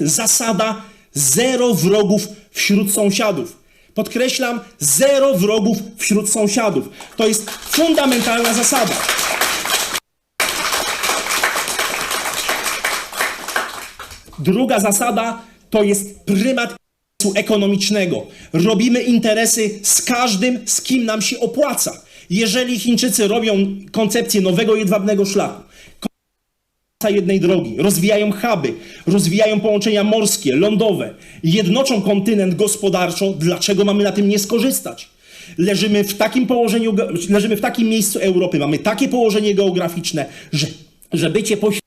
jest zasada zero wrogów wśród sąsiadów. Podkreślam, zero wrogów wśród sąsiadów. To jest fundamentalna zasada. Druga zasada to jest prymat ekonomicznego. Robimy interesy z każdym, z kim nam się opłaca. Jeżeli Chińczycy robią koncepcję nowego jedwabnego szlaku, jednej drogi, rozwijają huby, rozwijają połączenia morskie, lądowe, jednoczą kontynent gospodarczo, dlaczego mamy na tym nie skorzystać? Leżymy w takim położeniu, leżymy w takim miejscu Europy, mamy takie położenie geograficzne, że, że bycie pośrodku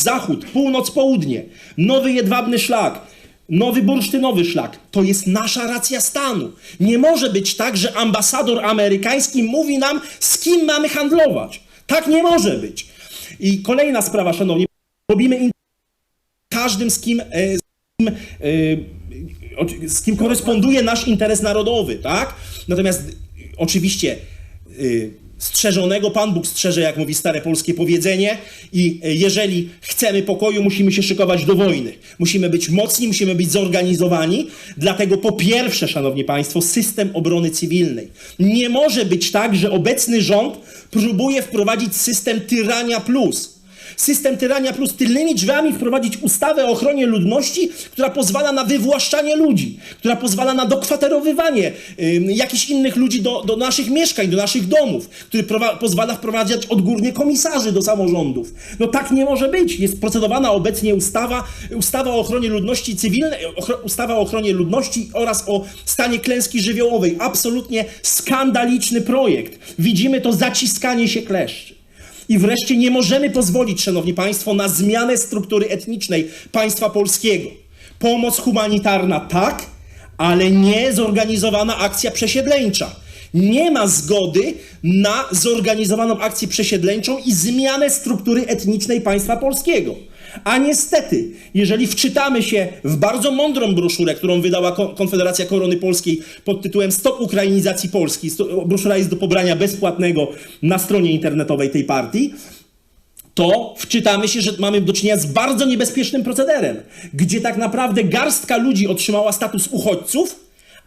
Zachód, północ, południe, nowy jedwabny szlak, nowy bursztynowy szlak. To jest nasza racja stanu. Nie może być tak, że ambasador amerykański mówi nam, z kim mamy handlować. Tak nie może być. I kolejna sprawa, szanowni, robimy każdym, z kim, e, z kim, e, z kim koresponduje nasz interes narodowy, tak? Natomiast oczywiście e, strzeżonego Pan Bóg strzeże, jak mówi stare polskie powiedzenie i e, jeżeli chcemy pokoju, musimy się szykować do wojny. Musimy być mocni, musimy być zorganizowani. Dlatego po pierwsze, szanowni państwo, system obrony cywilnej. Nie może być tak, że obecny rząd próbuje wprowadzić system tyrania plus. System tyrania plus tylnymi drzwiami wprowadzić ustawę o ochronie ludności, która pozwala na wywłaszczanie ludzi, która pozwala na dokwaterowywanie ym, jakichś innych ludzi do, do naszych mieszkań, do naszych domów, który pozwala wprowadzać odgórnie komisarzy do samorządów. No tak nie może być. Jest procedowana obecnie ustawa, ustawa o ochronie ludności cywilnej, ustawa o ochronie ludności oraz o stanie klęski żywiołowej. Absolutnie skandaliczny projekt. Widzimy to zaciskanie się kleszczy. I wreszcie nie możemy pozwolić, szanowni państwo, na zmianę struktury etnicznej państwa polskiego. Pomoc humanitarna tak, ale nie zorganizowana akcja przesiedleńcza. Nie ma zgody na zorganizowaną akcję przesiedleńczą i zmianę struktury etnicznej państwa polskiego. A niestety, jeżeli wczytamy się w bardzo mądrą broszurę, którą wydała Ko- Konfederacja Korony Polskiej pod tytułem Stop Ukrainizacji Polski, broszura jest do pobrania bezpłatnego na stronie internetowej tej partii, to wczytamy się, że mamy do czynienia z bardzo niebezpiecznym procederem, gdzie tak naprawdę garstka ludzi otrzymała status uchodźców,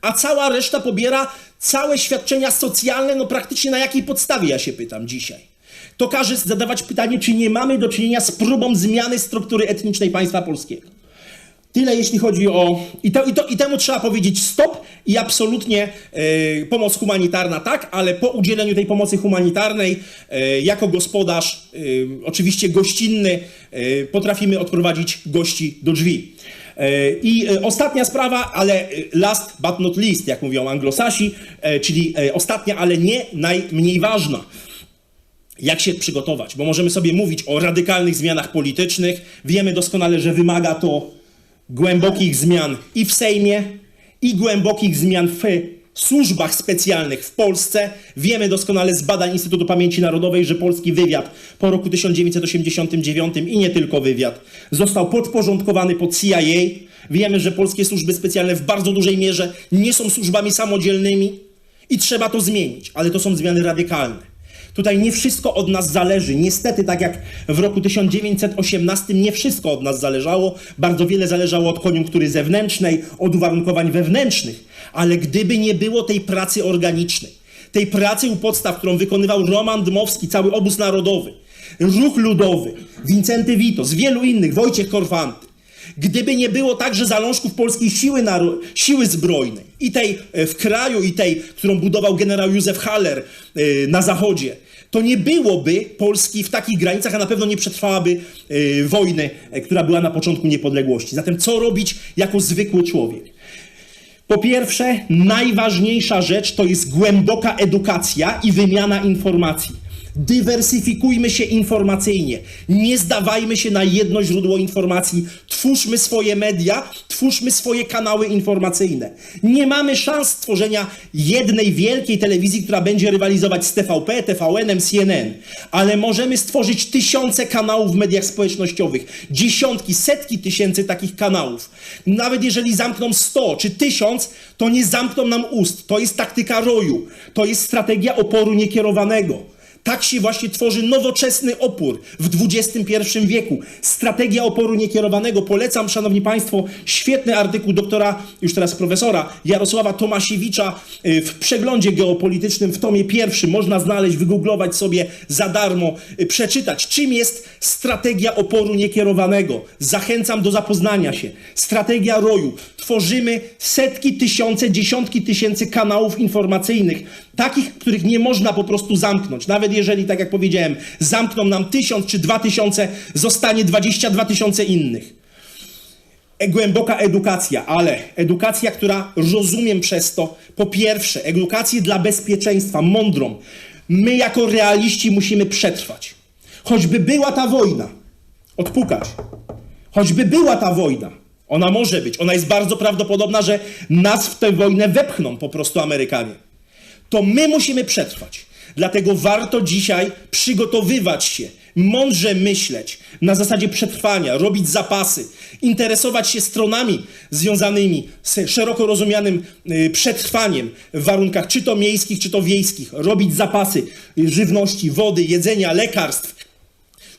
a cała reszta pobiera całe świadczenia socjalne, no praktycznie na jakiej podstawie, ja się pytam dzisiaj. To każe zadawać pytanie, czy nie mamy do czynienia z próbą zmiany struktury etnicznej państwa polskiego. Tyle jeśli chodzi o. I, to, i, to, I temu trzeba powiedzieć stop i absolutnie e, pomoc humanitarna tak, ale po udzieleniu tej pomocy humanitarnej, e, jako gospodarz, e, oczywiście gościnny, e, potrafimy odprowadzić gości do drzwi. I ostatnia sprawa, ale last but not least, jak mówią anglosasi, czyli ostatnia, ale nie najmniej ważna jak się przygotować, bo możemy sobie mówić o radykalnych zmianach politycznych. Wiemy doskonale, że wymaga to głębokich zmian i w Sejmie, i głębokich zmian w służbach specjalnych w Polsce. Wiemy doskonale z badań Instytutu Pamięci Narodowej, że polski wywiad po roku 1989 i nie tylko wywiad został podporządkowany pod CIA. Wiemy, że polskie służby specjalne w bardzo dużej mierze nie są służbami samodzielnymi i trzeba to zmienić, ale to są zmiany radykalne. Tutaj nie wszystko od nas zależy. Niestety, tak jak w roku 1918, nie wszystko od nas zależało. Bardzo wiele zależało od koniunktury zewnętrznej, od uwarunkowań wewnętrznych. Ale gdyby nie było tej pracy organicznej, tej pracy u podstaw, którą wykonywał Roman Dmowski, cały obóz narodowy, ruch ludowy, Wincenty Witos, wielu innych, Wojciech Korfanty, Gdyby nie było także zalążków polskiej siły, siły zbrojnej, i tej e, w kraju, i tej, którą budował generał Józef Haller e, na zachodzie, to nie byłoby Polski w takich granicach, a na pewno nie przetrwałaby e, wojny, która była na początku niepodległości. Zatem co robić jako zwykły człowiek? Po pierwsze, najważniejsza rzecz to jest głęboka edukacja i wymiana informacji. Dywersyfikujmy się informacyjnie. Nie zdawajmy się na jedno źródło informacji. Twórzmy swoje media, twórzmy swoje kanały informacyjne. Nie mamy szans stworzenia jednej wielkiej telewizji, która będzie rywalizować z TVP, TVN, CNN, ale możemy stworzyć tysiące kanałów w mediach społecznościowych, dziesiątki, setki tysięcy takich kanałów. Nawet jeżeli zamkną 100 czy 1000, to nie zamkną nam ust. To jest taktyka roju. To jest strategia oporu niekierowanego. Tak się właśnie tworzy nowoczesny opór w XXI wieku. Strategia oporu niekierowanego. Polecam, szanowni państwo, świetny artykuł doktora, już teraz profesora Jarosława Tomasiewicza y, w przeglądzie geopolitycznym w tomie pierwszym. Można znaleźć, wygooglować sobie za darmo, y, przeczytać, czym jest strategia oporu niekierowanego. Zachęcam do zapoznania się. Strategia roju. Tworzymy setki, tysiące, dziesiątki tysięcy kanałów informacyjnych, takich, których nie można po prostu zamknąć. Nawet jeżeli, tak jak powiedziałem, zamkną nam tysiąc czy dwa tysiące, zostanie 22 tysiące innych. E, Głęboka edukacja, ale edukacja, która rozumiem przez to, po pierwsze, edukację dla bezpieczeństwa, mądrą. My jako realiści musimy przetrwać. Choćby była ta wojna, odpukać. Choćby była ta wojna, ona może być, ona jest bardzo prawdopodobna, że nas w tę wojnę wepchną po prostu Amerykanie. To my musimy przetrwać. Dlatego warto dzisiaj przygotowywać się, mądrze myśleć na zasadzie przetrwania, robić zapasy, interesować się stronami związanymi z szeroko rozumianym y, przetrwaniem w warunkach czy to miejskich, czy to wiejskich, robić zapasy żywności, wody, jedzenia, lekarstw,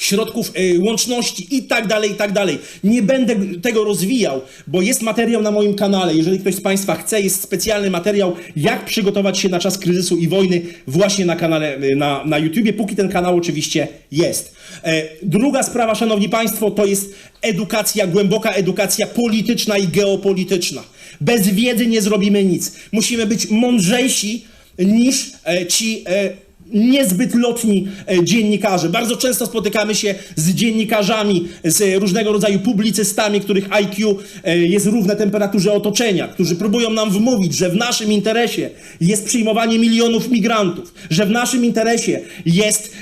środków y, łączności i tak dalej, i tak dalej. Nie będę tego rozwijał, bo jest materiał na moim kanale. Jeżeli ktoś z Państwa chce, jest specjalny materiał, jak przygotować się na czas kryzysu i wojny właśnie na kanale y, na, na YouTubie, póki ten kanał oczywiście jest. E, druga sprawa, Szanowni Państwo, to jest edukacja, głęboka edukacja polityczna i geopolityczna. Bez wiedzy nie zrobimy nic. Musimy być mądrzejsi niż e, ci e, niezbyt lotni e, dziennikarze. Bardzo często spotykamy się z dziennikarzami, z różnego rodzaju publicystami, których IQ e, jest równe temperaturze otoczenia, którzy próbują nam wmówić, że w naszym interesie jest przyjmowanie milionów migrantów, że w naszym interesie jest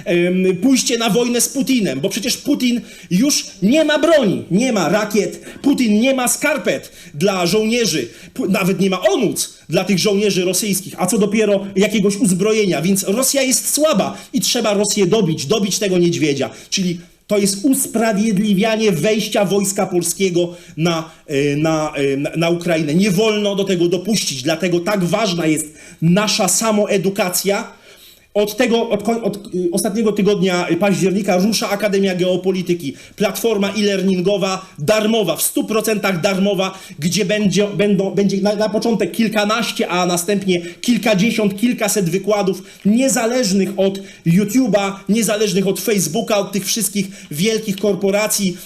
pójście na wojnę z Putinem, bo przecież Putin już nie ma broni, nie ma rakiet, Putin nie ma skarpet dla żołnierzy, nawet nie ma onuc dla tych żołnierzy rosyjskich, a co dopiero jakiegoś uzbrojenia, więc Rosja jest słaba i trzeba Rosję dobić, dobić tego niedźwiedzia, czyli to jest usprawiedliwianie wejścia wojska polskiego na, na, y, na, na Ukrainę. Nie wolno do tego dopuścić, dlatego tak ważna jest nasza samoedukacja, od tego, od, od y, ostatniego tygodnia października rusza Akademia Geopolityki, platforma e-learningowa, darmowa, w 100% darmowa, gdzie będzie, będą, będzie na, na początek kilkanaście, a następnie kilkadziesiąt, kilkaset wykładów niezależnych od YouTube'a, niezależnych od Facebooka, od tych wszystkich wielkich korporacji,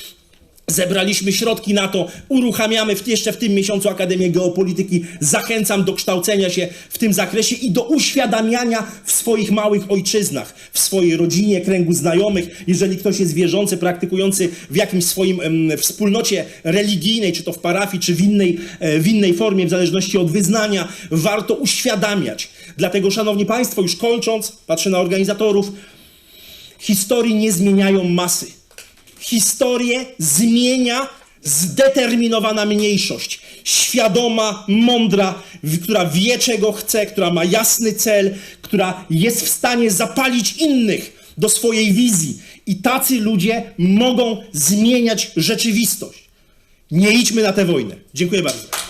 Zebraliśmy środki na to, uruchamiamy w, jeszcze w tym miesiącu Akademię Geopolityki. Zachęcam do kształcenia się w tym zakresie i do uświadamiania w swoich małych ojczyznach, w swojej rodzinie, kręgu znajomych. Jeżeli ktoś jest wierzący, praktykujący w jakimś swoim em, wspólnocie religijnej, czy to w parafii, czy w innej, e, w innej formie, w zależności od wyznania, warto uświadamiać. Dlatego, Szanowni Państwo, już kończąc, patrzę na organizatorów, historii nie zmieniają masy. Historię zmienia zdeterminowana mniejszość, świadoma, mądra, która wie czego chce, która ma jasny cel, która jest w stanie zapalić innych do swojej wizji. I tacy ludzie mogą zmieniać rzeczywistość. Nie idźmy na tę wojnę. Dziękuję bardzo.